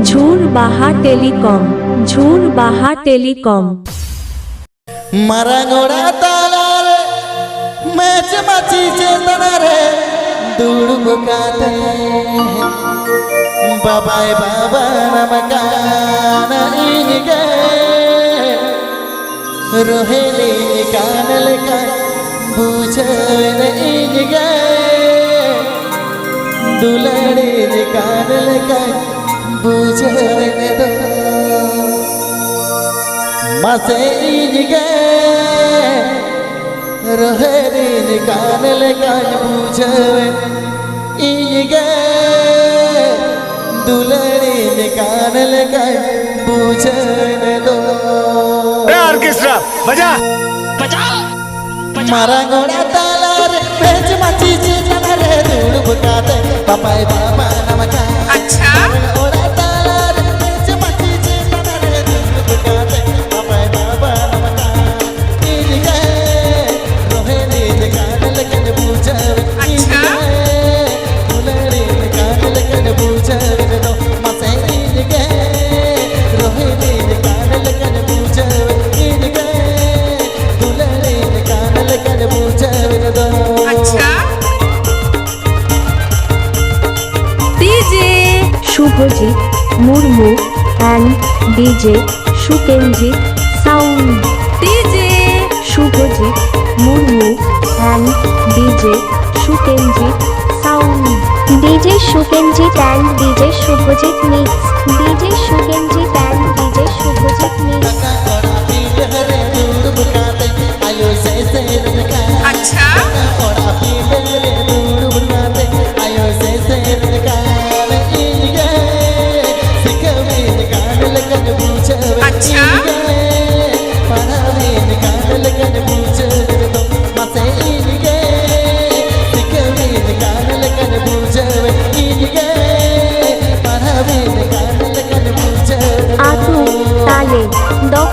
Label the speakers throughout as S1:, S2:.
S1: ঝুর বাহা telecom, ঝুর বাহা telecom.
S2: মারাঙ্গড়া তালার match মাছি চেতনারে দুড়ব কাতে বাবায় বাবা নমকান ইগে রোহেলে কানল কা বুঝল ইগে দুলড়ে কানল কা
S3: बुझने
S2: दो मसे इनके रोहरी निकाल ले कान बुझने इनके दुलड़ी निकाल ले कान बुझने दो
S3: अरे
S2: ऑर्केस्ट्रा बजा। बजा। मारा गोड़ा ताला रे भेज मची जी तना रे दूड़ बुका पापा पापाई बाबा
S3: नमका।
S1: अच्छा। Subhajit Murmu and DJ Sukenjit sound DJ Subhajit Murmu and DJ Sukenjit sound
S4: DJ Sukenjit and DJ Subhajit mix DJ Sukenjit and DJ Subhajit mix
S3: আচ্ছা।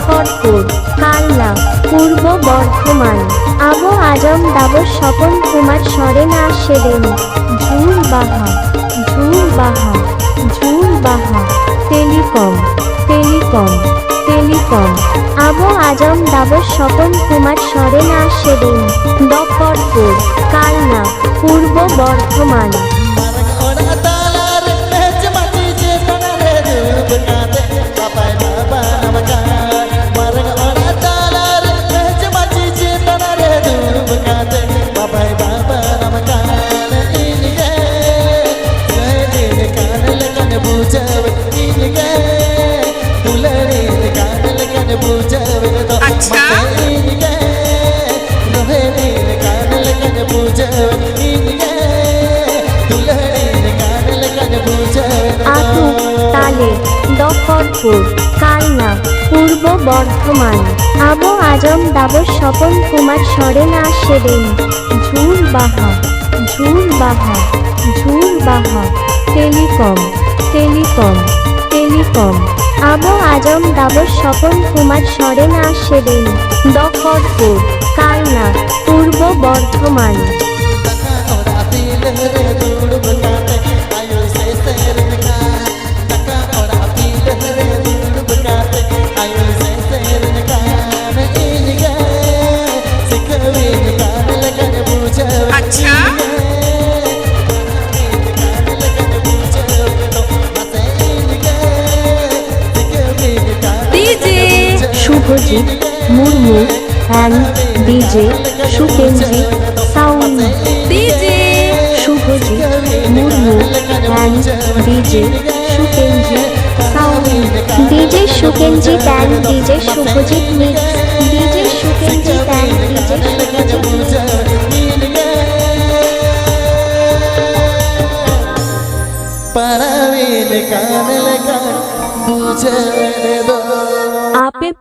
S4: দফরপুর কালনা পূর্ব বর্ধমান, আবু আজম দাবর স্বপন কুমার সরেন আর সেরেন ঝুর বাহা ঝুর বাহা ঝুর বাহা telecom telecom telecom Abu Azam দাবর Swapan Kumar Soren আর serene Dafarpur Kalna Purba Bardhaman. আতু তালে দফরপুর কালনা পূর্ব বর্ধমান আবু আজম দাবর স্বপন কুমার সরেন আর Seren Jhur Baha Jhur Baha Jhur Baha telecom telecom telecom. Abu Azam দাবর Swapan Kumar Soren R Soren Dafarpur Kalna Purba Bardhaman. Subhajit Murmu and DJ Sukenjit sound.
S1: DJ.
S4: Subhajit Murmu and DJ Sukenjit sound. DJ Sukenjit and DJ Subhajit mix. DJ Sukenjit and DJ Subhajit mix.
S2: পারাবিন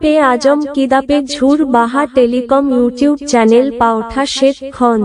S1: পে আজম কিদাপে Jhur Baha telecom YouTube channel পাওঠা শেখ খন।